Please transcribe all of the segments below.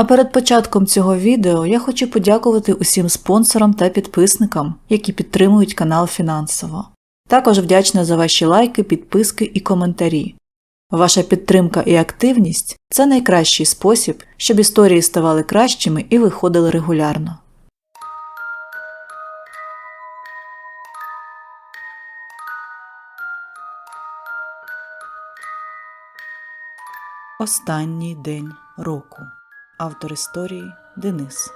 А перед початком цього відео я хочу подякувати усім спонсорам та підписникам, які підтримують канал фінансово. Також вдячна за ваші лайки, підписки і коментарі. Ваша підтримка і активність це найкращий спосіб, щоб історії ставали кращими і виходили регулярно. Останній день року. Автор історії Денис.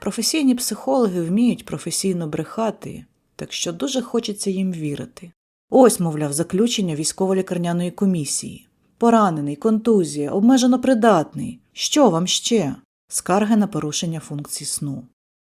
Професійні психологи вміють професійно брехати, так що дуже хочеться їм вірити. Ось, мовляв, заключення військово-лікарняної комісії. Поранений, контузія, обмежено придатний. Що вам ще? Скарги на порушення функцій сну.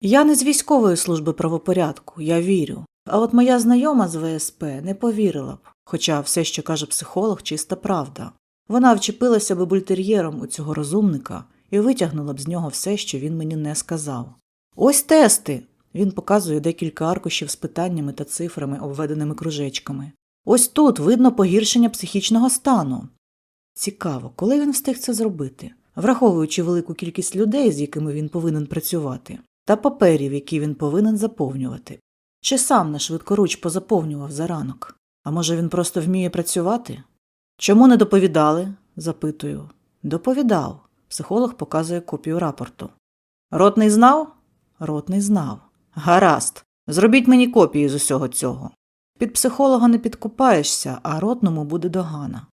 Я не з військової служби правопорядку, я вірю. А от моя знайома з ВСП не повірила б, хоча все, що каже психолог, чиста правда. Вона вчепилася би бультер'єром у цього розумника і витягнула б з нього все, що він мені не сказав. Ось тести. Він показує декілька аркушів з питаннями та цифрами, обведеними кружечками. Ось тут видно погіршення психічного стану. Цікаво, коли він встиг це зробити, враховуючи велику кількість людей, з якими він повинен працювати, та паперів, які він повинен заповнювати. Чи сам на швидкоруч позаповнював за ранок? А може він просто вміє працювати? Чому не доповідали? запитую. Доповідав. Психолог показує копію рапорту. Ротний знав? Ротний знав. Гаразд. Зробіть мені копії з усього цього. Під психолога не підкупаєшся, а ротному буде догана.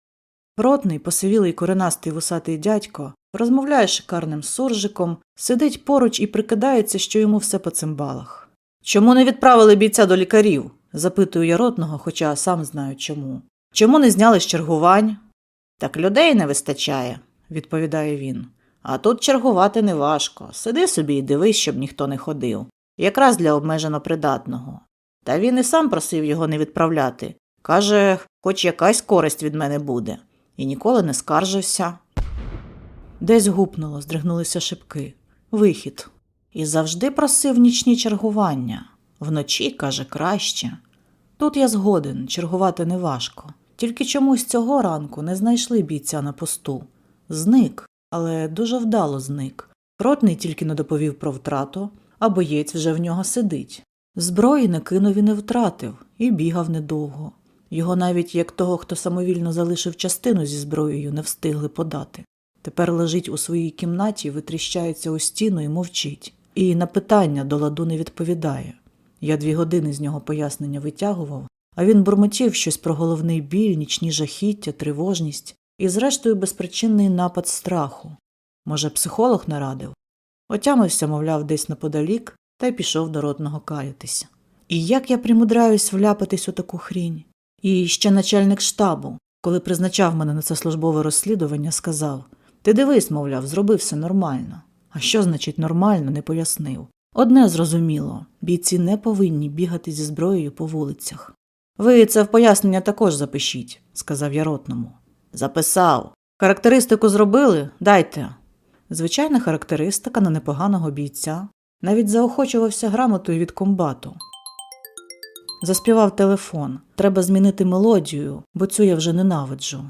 Ротний, посивілий коренастий вусатий дядько, розмовляє шикарним суржиком, сидить поруч і прикидається, що йому все по цимбалах. Чому не відправили бійця до лікарів? запитую я ротного, хоча сам знаю чому. Чому не зняли з чергувань? Так людей не вистачає, відповідає він. А тут чергувати не важко. Сиди собі і дивись, щоб ніхто не ходив. Якраз для обмежено придатного. Та він і сам просив його не відправляти. Каже, хоч якась користь від мене буде. І ніколи не скаржився. Десь гупнуло, здригнулися шибки. Вихід. І завжди просив нічні чергування. Вночі, каже, краще. Тут я згоден, чергувати неважко. Тільки чомусь цього ранку не знайшли бійця на посту. Зник, але дуже вдало зник. Ротний тільки не доповів про втрату, а боєць вже в нього сидить. Зброї не кинув і не втратив, і бігав недовго. Його навіть як того, хто самовільно залишив частину зі зброєю, не встигли подати. Тепер лежить у своїй кімнаті, витріщається у стіну і мовчить. І на питання до ладу не відповідає. Я дві години з нього пояснення витягував, а він бурмотів щось про головний біль, нічні жахіття, тривожність і, зрештою, безпричинний напад страху. Може, психолог нарадив? Отямився, мовляв, десь неподалік, та й пішов до ротного каятися. І як я примудряюсь вляпатись у таку хрінь? І ще начальник штабу, коли призначав мене на це службове розслідування, сказав Ти дивись, мовляв, зробив все нормально. А що значить нормально, не пояснив. Одне зрозуміло бійці не повинні бігати зі зброєю по вулицях. Ви це в пояснення також запишіть, сказав я ротному. Записав. Характеристику зробили? Дайте. Звичайна характеристика на непоганого бійця. Навіть заохочувався грамотою від комбату. Заспівав телефон. Треба змінити мелодію, бо цю я вже ненавиджу.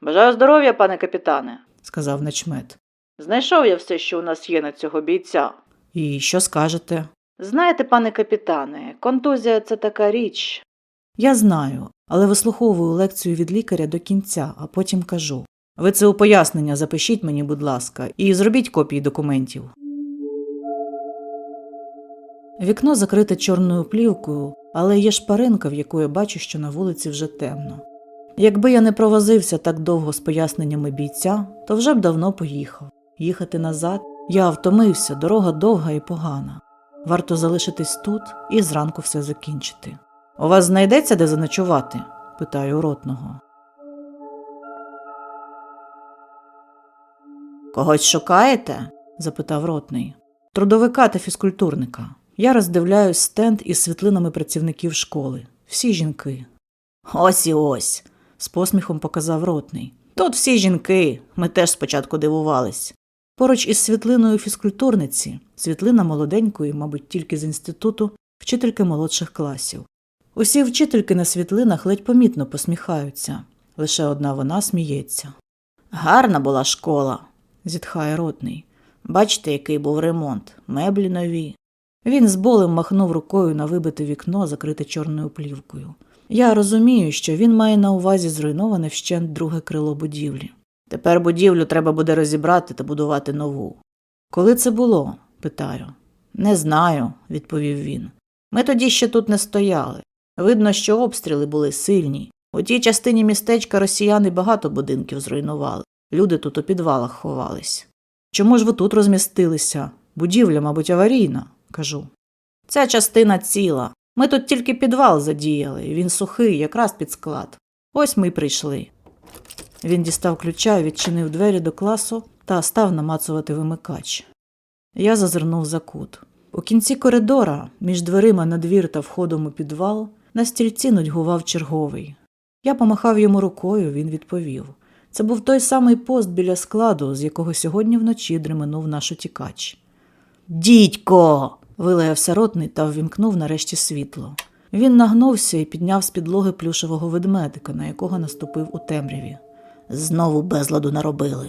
Бажаю здоров'я, пане капітане, сказав начмет. Знайшов я все, що у нас є на цього бійця. І що скажете? Знаєте, пане капітане, контузія це така річ. Я знаю, але вислуховую лекцію від лікаря до кінця, а потім кажу. Ви це у пояснення запишіть мені, будь ласка, і зробіть копії документів. Вікно закрите чорною плівкою, але є шпаринка, в яку я бачу, що на вулиці вже темно. Якби я не провозився так довго з поясненнями бійця, то вже б давно поїхав. Їхати назад я втомився, дорога довга і погана. Варто залишитись тут і зранку все закінчити. У вас знайдеться де заночувати? питаю ротного. Когось шукаєте? запитав ротний. Трудовика та фізкультурника. Я роздивляюсь стенд із світлинами працівників школи. Всі жінки. Ось і ось, з посміхом показав ротний. Тут всі жінки. Ми теж спочатку дивувались. Поруч із світлиною фізкультурниці, світлина молоденької, мабуть, тільки з інституту, вчительки молодших класів. Усі вчительки на світлинах ледь помітно посміхаються. Лише одна вона сміється. Гарна була школа, зітхає ротний. Бачите, який був ремонт, меблі нові. Він з болем махнув рукою на вибите вікно, закрите чорною плівкою. Я розумію, що він має на увазі зруйноване вщент друге крило будівлі. Тепер будівлю треба буде розібрати та будувати нову. Коли це було? питаю. Не знаю, відповів він. Ми тоді ще тут не стояли. Видно, що обстріли були сильні. У тій частині містечка росіяни багато будинків зруйнували. Люди тут у підвалах ховались. Чому ж ви тут розмістилися? Будівля, мабуть, аварійна, кажу. Ця частина ціла. Ми тут тільки підвал задіяли, він сухий, якраз під склад. Ось ми й прийшли. Він дістав ключа, відчинив двері до класу та став намацувати вимикач. Я зазирнув за кут. У кінці коридора, між дверима на двір та входом у підвал, на стільці нудьгував черговий. Я помахав йому рукою, він відповів. Це був той самий пост біля складу, з якого сьогодні вночі дременув наш утікач. Дідько. вилаявся ротний та ввімкнув нарешті світло. Він нагнувся і підняв з підлоги плюшевого ведмедика, на якого наступив у темряві. Знову безладу наробили.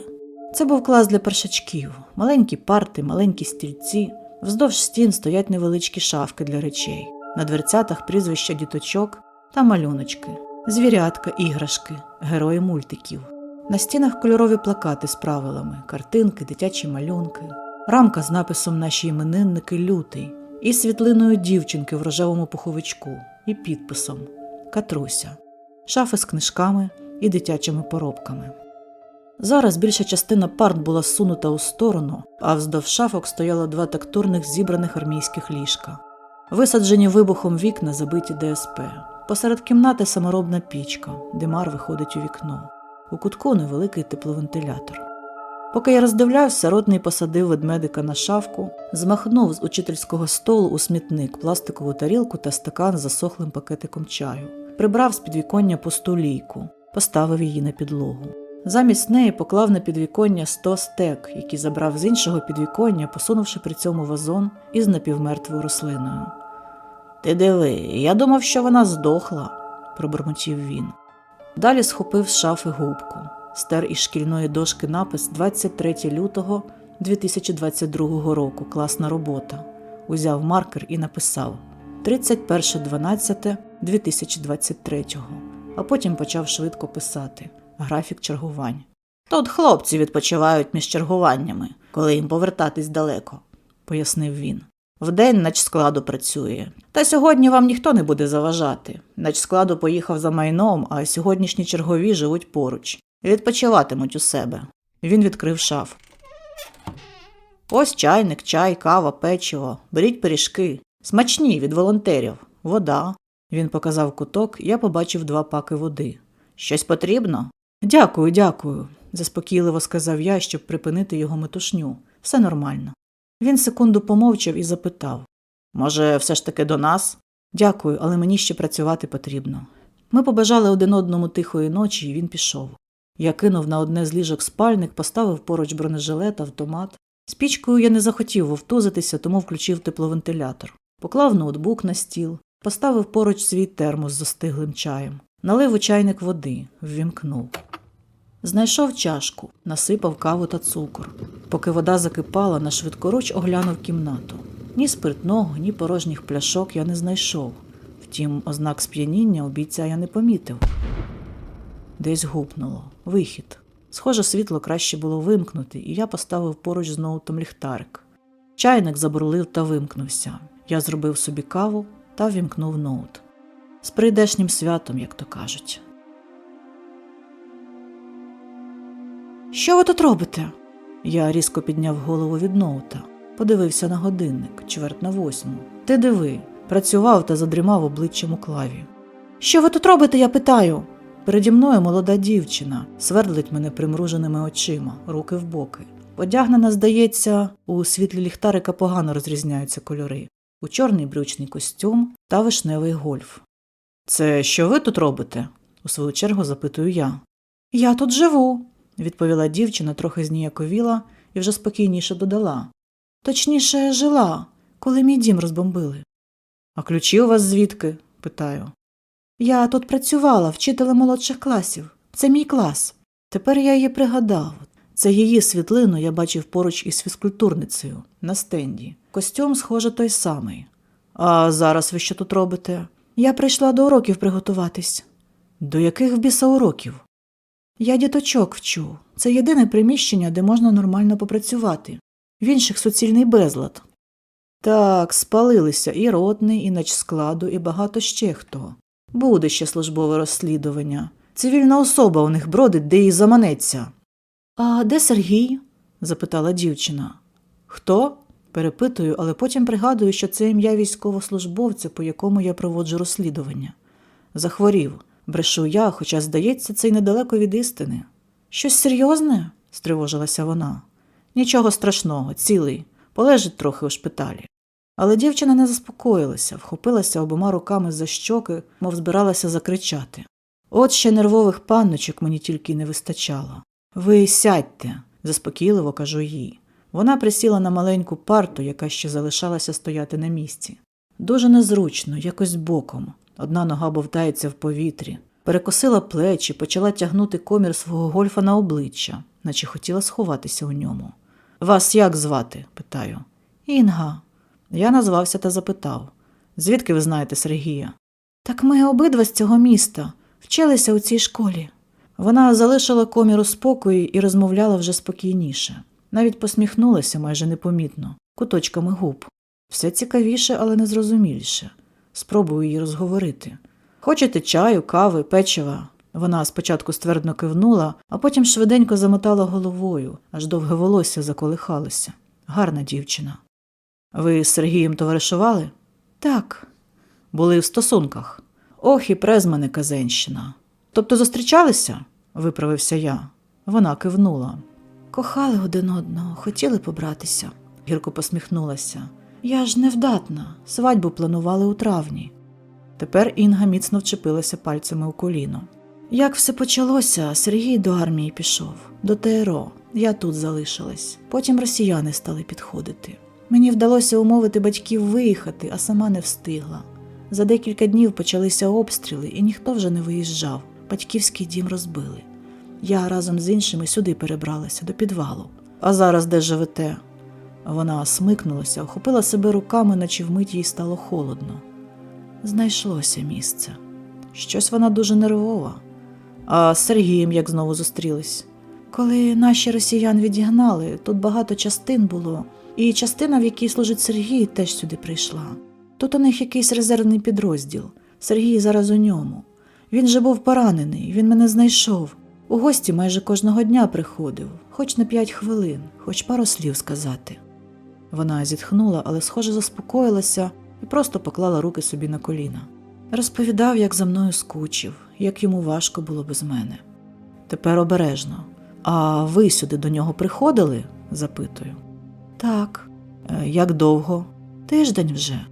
Це був клас для першачків, маленькі парти, маленькі стільці. Вздовж стін стоять невеличкі шафки для речей. На дверцятах прізвища діточок та малюночки, звірятка, іграшки, герої мультиків. На стінах кольорові плакати з правилами, картинки, дитячі малюнки, рамка з написом Наші іменинники лютий і світлиною дівчинки в рожевому пуховичку, і підписом Катруся, шафи з книжками і дитячими поробками. Зараз більша частина парт була сунута у сторону, а вздовж шафок стояло два тактурних зібраних армійських ліжка. Висаджені вибухом вікна забиті ДСП. Посеред кімнати саморобна пічка, димар виходить у вікно. У кутку невеликий тепловентилятор. Поки я роздивлявся, ротний посадив ведмедика на шафку, змахнув з учительського столу у смітник пластикову тарілку та стакан з засохлим пакетиком чаю, прибрав з підвіконня пусту лійку, поставив її на підлогу. Замість неї поклав на підвіконня сто стек, які забрав з іншого підвіконня, посунувши при цьому вазон із напівмертвою рослиною. Ти диви, я думав, що вона здохла, пробурмотів він. Далі схопив з шафи губку, стер із шкільної дошки напис 23 лютого 2022 року. Класна робота. Узяв маркер і написав 31.12.2023, а потім почав швидко писати графік чергувань. Тут хлопці відпочивають між чергуваннями, коли їм повертатись далеко, пояснив він. Вдень начскладу працює. Та сьогодні вам ніхто не буде заважати. Начскладу поїхав за майном, а сьогоднішні чергові живуть поруч. Відпочиватимуть у себе. Він відкрив шаф. Ось чайник, чай, кава, печиво. Беріть пиріжки. Смачні від волонтерів. Вода. Він показав куток, я побачив два паки води. Щось потрібно? Дякую, дякую, заспокійливо сказав я, щоб припинити його метушню. Все нормально. Він секунду помовчав і запитав Може, все ж таки до нас? Дякую, але мені ще працювати потрібно. Ми побажали один одному тихої ночі, і він пішов. Я кинув на одне з ліжок спальник, поставив поруч бронежилет, автомат. З пічкою я не захотів вовтузитися, тому включив тепловентилятор. Поклав ноутбук на стіл, поставив поруч свій термос з застиглим чаєм, налив у чайник води, ввімкнув. Знайшов чашку, насипав каву та цукор. Поки вода закипала, на швидкоруч оглянув кімнату. Ні спиртного, ні порожніх пляшок я не знайшов. Втім, ознак сп'яніння у бійця я не помітив. Десь гупнуло. Вихід. Схоже, світло краще було вимкнути, і я поставив поруч з ноутом ліхтарик. Чайник забурлив та вимкнувся. Я зробив собі каву та вімкнув ноут. З прийдешнім святом, як то кажуть. Що ви тут робите? Я різко підняв голову від ноута, подивився на годинник, чверть на восьму. Ти диви, працював та задрімав обличчям у клаві. Що ви тут робите, я питаю? Переді мною молода дівчина, свердлить мене примруженими очима, руки в боки. Одягнена, здається, у світлі ліхтарика погано розрізняються кольори, у чорний брючний костюм та вишневий гольф. Це що ви тут робите? у свою чергу запитую я. Я тут живу, відповіла дівчина, трохи зніяковіла і вже спокійніше додала. Точніше, жила, коли мій дім розбомбили. А ключі у вас звідки? питаю. Я тут працювала вчителем молодших класів, Це мій клас. Тепер я її пригадав. Це її світлину я бачив поруч із фізкультурницею на стенді. Костюм, схоже, той самий. А зараз ви що тут робите? Я прийшла до уроків приготуватись. До яких біса уроків? Я діточок вчу. Це єдине приміщення, де можна нормально попрацювати. В інших суцільний безлад. Так, спалилися і ротний, і начскладу, і багато ще хто. Буде ще службове розслідування. Цивільна особа у них бродить, де їй заманеться. А де Сергій? запитала дівчина. Хто? Перепитую, але потім пригадую, що це ім'я військовослужбовця, по якому я проводжу розслідування. Захворів, брешу я, хоча, здається, це й недалеко від істини. Щось серйозне? стривожилася вона. Нічого страшного, цілий, полежить трохи у шпиталі. Але дівчина не заспокоїлася, вхопилася обома руками за щоки, мов збиралася закричати. От ще нервових панночок мені тільки не вистачало. Ви сядьте, заспокійливо кажу їй. Вона присіла на маленьку парту, яка ще залишалася стояти на місці. Дуже незручно, якось боком. Одна нога бовтається в повітрі. Перекосила плечі, почала тягнути комір свого гольфа на обличчя, наче хотіла сховатися у ньому. Вас як звати? питаю. Інга. Я назвався та запитав Звідки ви знаєте Сергія? Так ми обидва з цього міста, вчилися у цій школі. Вона залишила комір у спокої і розмовляла вже спокійніше. Навіть посміхнулася майже непомітно, куточками губ. Все цікавіше, але незрозуміліше. Спробую її розговорити. Хочете чаю, кави, печива? Вона спочатку ствердно кивнула, а потім швиденько замотала головою, аж довге волосся заколихалося. Гарна дівчина. Ви з Сергієм товаришували? Так. Були в стосунках. Ох, і презмане казенщина. Тобто зустрічалися? Виправився я. Вона кивнула. Кохали один одного, хотіли побратися, гірко посміхнулася. Я ж невдатна, свадьбу планували у травні. Тепер Інга міцно вчепилася пальцями у коліно. Як все почалося, Сергій до армії пішов, до ТРО. Я тут залишилась. Потім росіяни стали підходити. Мені вдалося умовити батьків виїхати, а сама не встигла. За декілька днів почалися обстріли, і ніхто вже не виїжджав. Батьківський дім розбили. Я разом з іншими сюди перебралася до підвалу. А зараз де живете? Вона смикнулася, охопила себе руками, наче вмить їй стало холодно. Знайшлося місце. Щось вона дуже нервова. А з Сергієм як знову зустрілись. Коли наші росіян відігнали, тут багато частин було, і частина, в якій служить Сергій, теж сюди прийшла. Тут у них якийсь резервний підрозділ. Сергій зараз у ньому. Він же був поранений, він мене знайшов. У гості майже кожного дня приходив, хоч на п'ять хвилин, хоч пару слів сказати. Вона зітхнула, але, схоже, заспокоїлася і просто поклала руки собі на коліна. Розповідав, як за мною скучив, як йому важко було без мене. Тепер обережно. А ви сюди до нього приходили? запитую. Так. «Е, Як довго? Тиждень вже.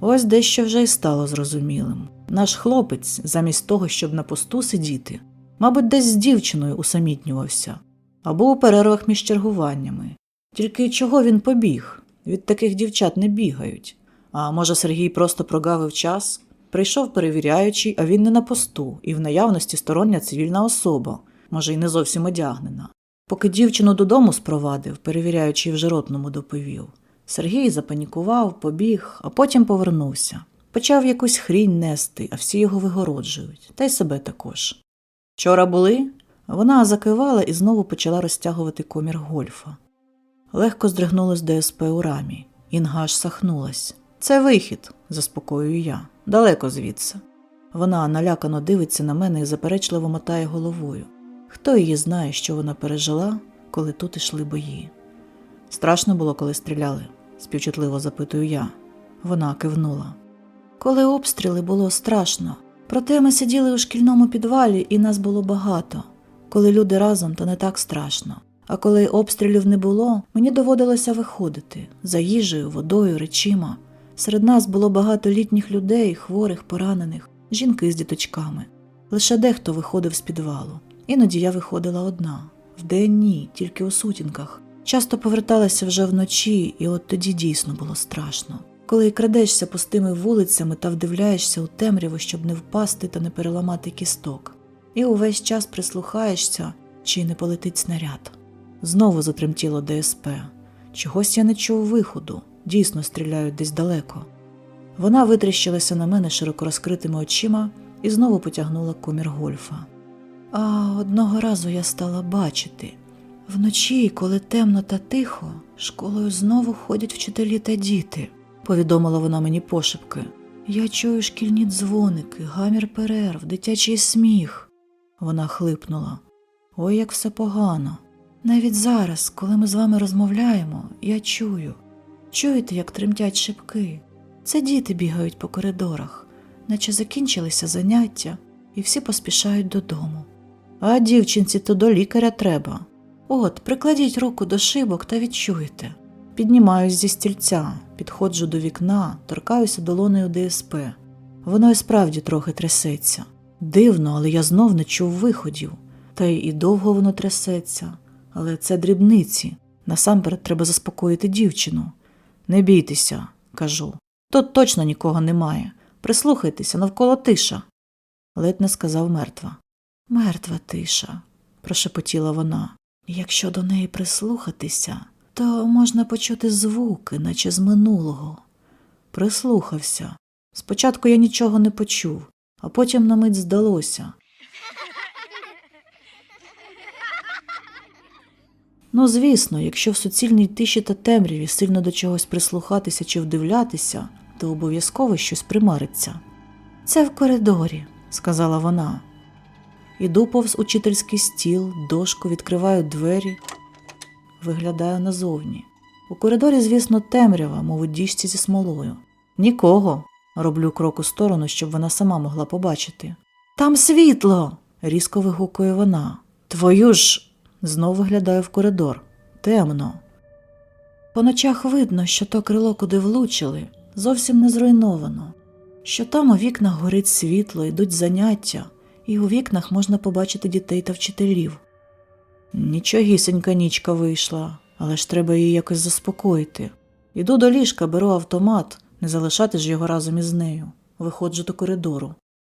Ось дещо вже й стало зрозумілим. Наш хлопець, замість того, щоб на посту сидіти, мабуть, десь з дівчиною усамітнювався або у перервах між чергуваннями. Тільки чого він побіг? Від таких дівчат не бігають. А може, Сергій просто прогавив час? Прийшов перевіряючий, а він не на посту, і в наявності стороння цивільна особа, може, й не зовсім одягнена. Поки дівчину додому спровадив, перевіряючий вже ротному доповів. Сергій запанікував, побіг, а потім повернувся. Почав якусь хрінь нести, а всі його вигороджують, та й себе також. Вчора були? Вона закивала і знову почала розтягувати комір гольфа. Легко здригнулось ДСП у рамі. Інга аж сахнулась. Це вихід, заспокоюю я, далеко звідси. Вона налякано дивиться на мене і заперечливо мотає головою. Хто її знає, що вона пережила, коли тут ішли бої? Страшно було, коли стріляли, співчутливо запитую я. Вона кивнула. Коли обстріли було страшно. Проте ми сиділи у шкільному підвалі, і нас було багато. Коли люди разом, то не так страшно. А коли обстрілів не було, мені доводилося виходити за їжею, водою, речима. Серед нас було багато літніх людей, хворих, поранених, жінки з діточками. Лише дехто виходив з підвалу. Іноді я виходила одна. Вдень ні, тільки у сутінках. Часто поверталася вже вночі, і от тоді дійсно було страшно. Коли крадешся пустими вулицями та вдивляєшся у темряву, щоб не впасти та не переламати кісток. і увесь час прислухаєшся, чи не полетить снаряд. Знову затремтіло ДСП. Чогось я не чув виходу, дійсно стріляють десь далеко. Вона витріщилася на мене широко розкритими очима і знову потягнула комір гольфа. А одного разу я стала бачити. Вночі, коли темно та тихо, школою знову ходять вчителі та діти, повідомила вона мені пошепки. Я чую шкільні дзвоники, гамір перерв, дитячий сміх. Вона хлипнула. Ой, як все погано. Навіть зараз, коли ми з вами розмовляємо, я чую. Чуєте, як тремтять шибки? Це діти бігають по коридорах, наче закінчилися заняття, і всі поспішають додому. А дівчинці то до лікаря треба. От, прикладіть руку до шибок та відчуйте. Піднімаюсь зі стільця, підходжу до вікна, торкаюся долонею ДСП. Воно і справді трохи трясеться. Дивно, але я знов не чув виходів. Та й і довго воно трясеться. Але це дрібниці. Насамперед треба заспокоїти дівчину. Не бійтеся, кажу. Тут точно нікого немає. Прислухайтеся, навколо тиша. Ледь не сказав мертва. Мертва тиша, прошепотіла вона. Якщо до неї прислухатися, то можна почути звуки, наче з минулого. Прислухався. Спочатку я нічого не почув, а потім на мить здалося. Ну, звісно, якщо в суцільній тиші та темряві сильно до чогось прислухатися чи вдивлятися, то обов'язково щось примариться. Це в коридорі, сказала вона. Іду повз учительський стіл, дошку, відкриваю двері, виглядаю назовні. У коридорі, звісно, темрява, мов у діжці зі смолою. Нікого. Роблю крок у сторону, щоб вона сама могла побачити. Там світло. різко вигукує вона. Твою ж. Знов виглядаю в коридор. Темно. По ночах видно, що то крило, куди влучили, зовсім не зруйновано, що там у вікнах горить світло, йдуть заняття, і у вікнах можна побачити дітей та вчителів. Нічогісенька нічка вийшла, але ж треба її якось заспокоїти. Іду до ліжка, беру автомат, не залишати ж його разом із нею. Виходжу до коридору.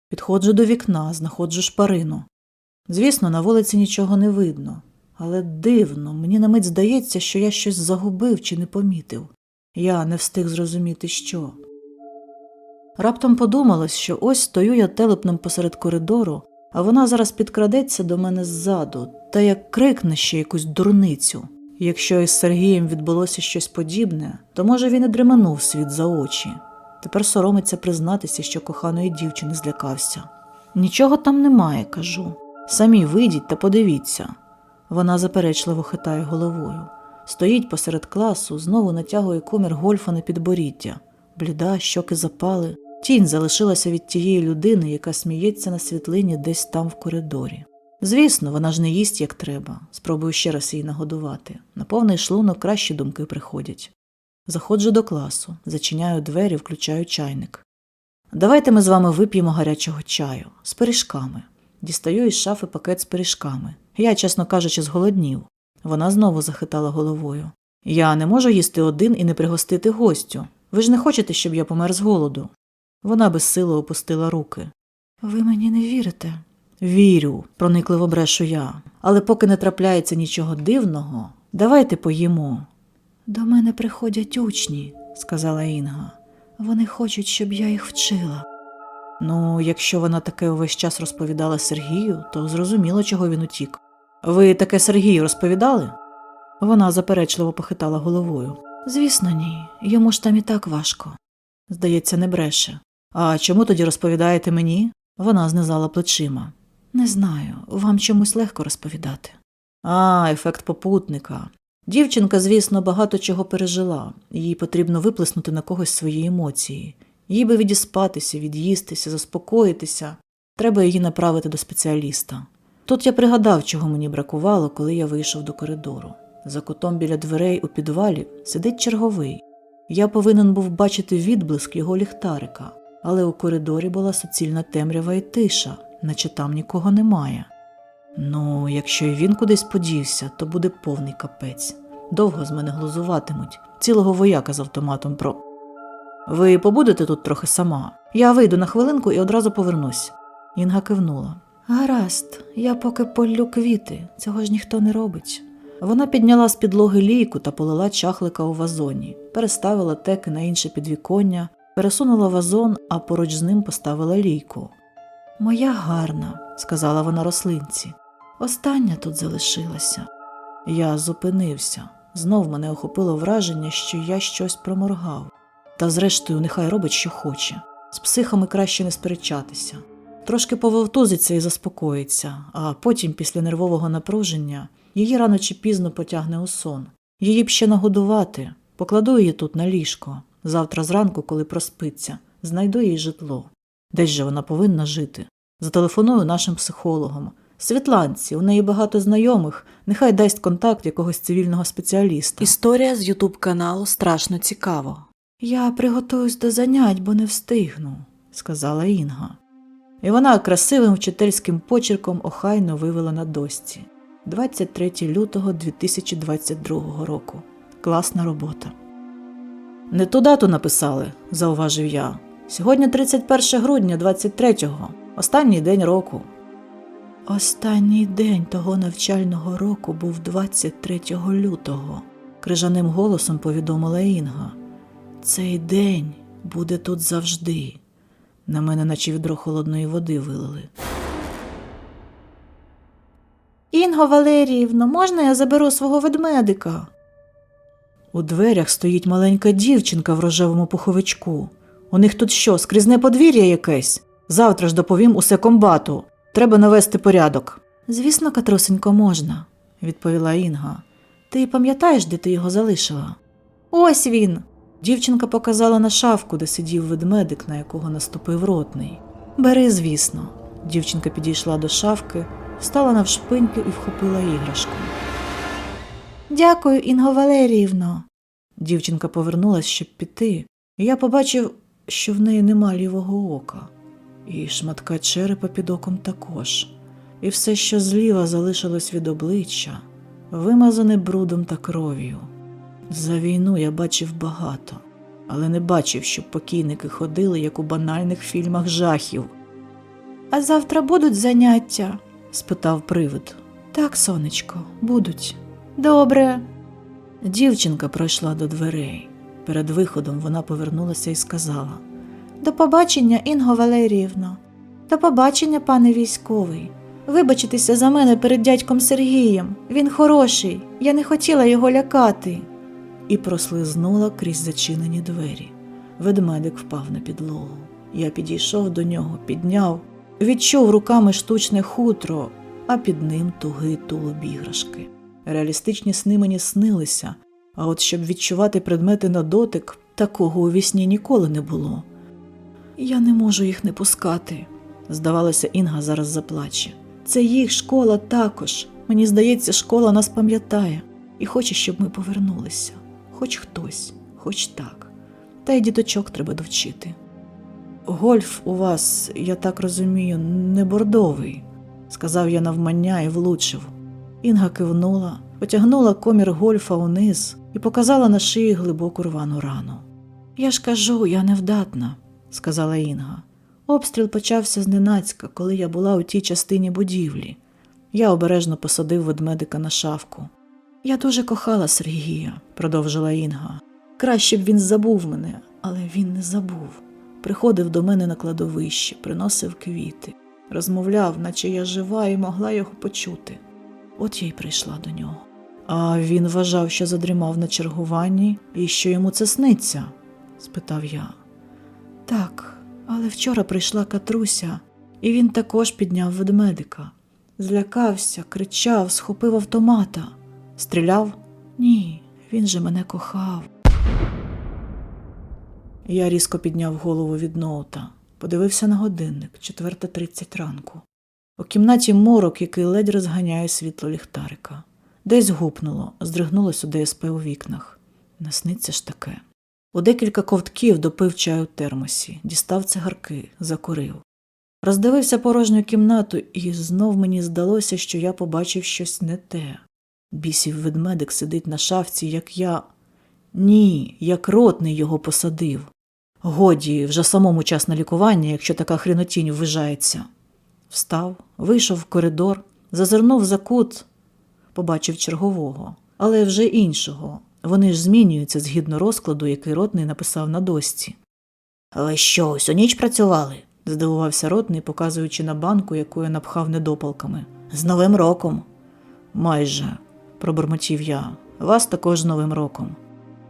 Підходжу до вікна, знаходжу шпарину. Звісно, на вулиці нічого не видно, але дивно, мені на мить здається, що я щось загубив чи не помітив. Я не встиг зрозуміти, що. Раптом подумалось, що ось стою я телепнем посеред коридору, а вона зараз підкрадеться до мене ззаду та як крикне ще якусь дурницю. Якщо із Сергієм відбулося щось подібне, то може він і дременув світ за очі. Тепер соромиться признатися, що коханої дівчини злякався. Нічого там немає, кажу. Самі вийдіть та подивіться. Вона заперечливо хитає головою. Стоїть посеред класу, знову натягує комір гольфа на підборіддя. Бліда, щоки запали. Тінь залишилася від тієї людини, яка сміється на світлині десь там в коридорі. Звісно, вона ж не їсть як треба. Спробую ще раз її нагодувати. На повний шлунок кращі думки приходять. Заходжу до класу, зачиняю двері, включаю чайник. Давайте ми з вами вип'ємо гарячого чаю з пиріжками. Дістаю із шафи пакет з пиріжками. Я, чесно кажучи, зголоднів. Вона знову захитала головою. Я не можу їсти один і не пригостити гостю. Ви ж не хочете, щоб я помер з голоду. Вона безсило опустила руки. Ви мені не вірите? Вірю, проникливо брешу я. Але поки не трапляється нічого дивного, давайте поїмо. До мене приходять учні, сказала Інга. Вони хочуть, щоб я їх вчила. Ну, якщо вона таке увесь час розповідала Сергію, то зрозуміло, чого він утік. Ви таке Сергію розповідали? Вона заперечливо похитала головою. Звісно, ні. Йому ж там і так важко. Здається, не бреше. А чому тоді розповідаєте мені? Вона знизала плечима. Не знаю, вам чомусь легко розповідати. А, ефект попутника. Дівчинка, звісно, багато чого пережила, їй потрібно виплеснути на когось свої емоції. Їй би відіспатися, від'їстися, заспокоїтися. Треба її направити до спеціаліста. Тут я пригадав, чого мені бракувало, коли я вийшов до коридору. За кутом біля дверей у підвалі сидить черговий. Я повинен був бачити відблиск його ліхтарика, але у коридорі була суцільна темрява і тиша, наче там нікого немає. Ну, якщо й він кудись подівся, то буде повний капець. Довго з мене глузуватимуть, цілого вояка з автоматом про. Ви побудете тут трохи сама. Я вийду на хвилинку і одразу повернусь. Інга кивнула. Гаразд, я поки поллю квіти, цього ж ніхто не робить. Вона підняла з підлоги лійку та полила чахлика у вазоні, переставила теки на інше підвіконня, пересунула вазон, а поруч з ним поставила лійку. Моя гарна, сказала вона рослинці. Остання тут залишилася. Я зупинився. Знов мене охопило враження, що я щось проморгав. Та зрештою, нехай робить, що хоче. З психами краще не сперечатися. Трошки пововтузиться і заспокоїться, а потім, після нервового напруження, її рано чи пізно потягне у сон. Її б ще нагодувати, покладу її тут на ліжко. Завтра зранку, коли проспиться, знайду їй житло. Десь же вона повинна жити. Зателефоную нашим психологам. Світланці, у неї багато знайомих, нехай дасть контакт якогось цивільного спеціаліста. Історія з Ютуб каналу страшно цікаво. Я приготуюсь до занять, бо не встигну, сказала Інга. І вона красивим вчительським почерком охайно вивела на дошці. 23 лютого 2022 року. Класна робота. Не ту дату написали, зауважив я. Сьогодні 31 грудня 23-го, останній день року. Останній день того навчального року був 23 лютого, крижаним голосом повідомила Інга. Цей день буде тут завжди. На мене наче відро холодної води вилили. Інго Валеріївно, можна я заберу свого ведмедика? У дверях стоїть маленька дівчинка в рожевому пуховичку. У них тут що, скрізне подвір'я якесь? Завтра ж доповім усе комбату. Треба навести порядок. Звісно, Катрусенько, можна, відповіла Інга. Ти пам'ятаєш, де ти його залишила? Ось він. Дівчинка показала на шафку, де сидів ведмедик, на якого наступив ротний. Бери, звісно. Дівчинка підійшла до шафки, встала навшпиньки і вхопила іграшку. Дякую, Інго Валеріївно. Дівчинка повернулась, щоб піти, і я побачив, що в неї нема лівого ока, і шматка черепа під оком також, і все, що зліва залишилось від обличчя, вимазане брудом та кров'ю. За війну я бачив багато, але не бачив, щоб покійники ходили, як у банальних фільмах жахів. А завтра будуть заняття? спитав привид. Так, сонечко, будуть. Добре. Дівчинка пройшла до дверей. Перед виходом вона повернулася і сказала До побачення, Інго Валеріївно. До побачення, пане військовий. Вибачитеся за мене перед дядьком Сергієм. Він хороший, я не хотіла його лякати. І прослизнула крізь зачинені двері. Ведмедик впав на підлогу. Я підійшов до нього, підняв, відчув руками штучне хутро, а під ним тугий тулуб іграшки. Реалістичні сни мені снилися, а от щоб відчувати предмети на дотик, такого у вісні ніколи не було. Я не можу їх не пускати. Здавалося, Інга зараз заплаче. Це їх школа також. Мені здається, школа нас пам'ятає і хоче, щоб ми повернулися. Хоч хтось, хоч так. Та й діточок треба довчити. Гольф у вас, я так розумію, не бордовий, сказав я навмання і влучив. Інга кивнула, потягнула комір гольфа униз і показала на шиї глибоку рвану рану. Я ж кажу, я невдатна, сказала Інга. Обстріл почався зненацька, коли я була у тій частині будівлі. Я обережно посадив ведмедика на шавку. Я дуже кохала Сергія, продовжила Інга. Краще б він забув мене, але він не забув. Приходив до мене на кладовище, приносив квіти, розмовляв, наче я жива і могла його почути. От я й прийшла до нього. А він вважав, що задрімав на чергуванні і що йому це сниться? спитав я. Так, але вчора прийшла Катруся, і він також підняв ведмедика. Злякався, кричав, схопив автомата. Стріляв? Ні, він же мене кохав. Я різко підняв голову від ноута, подивився на годинник 4.30 ранку. У кімнаті морок, який ледь розганяє світло ліхтарика. Десь гупнуло, здригнулось у ДСП у вікнах. Не сниться ж таке. У декілька ковтків допив чаю в термосі, дістав цигарки, закурив. Роздивився порожню кімнату, і знов мені здалося, що я побачив щось не те. Бісів ведмедик сидить на шафці, як я. Ні, як ротний його посадив. Годі, вже самому час на лікування, якщо така хренотінь ввижається. Встав, Вийшов в коридор, зазирнув за кут, побачив чергового, але вже іншого. Вони ж змінюються згідно розкладу, який ротний написав на дошці. Ви що, усю ніч працювали? здивувався ротний, показуючи на банку, яку я напхав недопалками. З Новим роком. Майже, пробурмотів я. Вас також з Новим роком.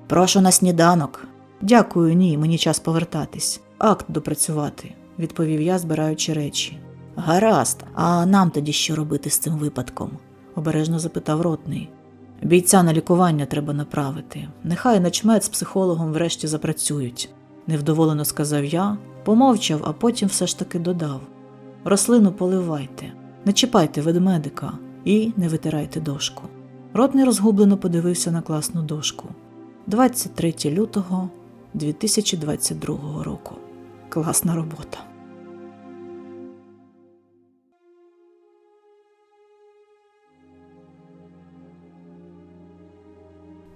Прошу на сніданок. Дякую, ні, мені час повертатись. Акт допрацювати, відповів я, збираючи речі. Гаразд, а нам тоді що робити з цим випадком? обережно запитав ротний. Бійця на лікування треба направити. Нехай начмет з психологом врешті запрацюють, невдоволено сказав я, помовчав, а потім все ж таки додав: Рослину поливайте, не чіпайте ведмедика і не витирайте дошку. Ротний розгублено подивився на класну дошку. 23 лютого 2022 року. Класна робота.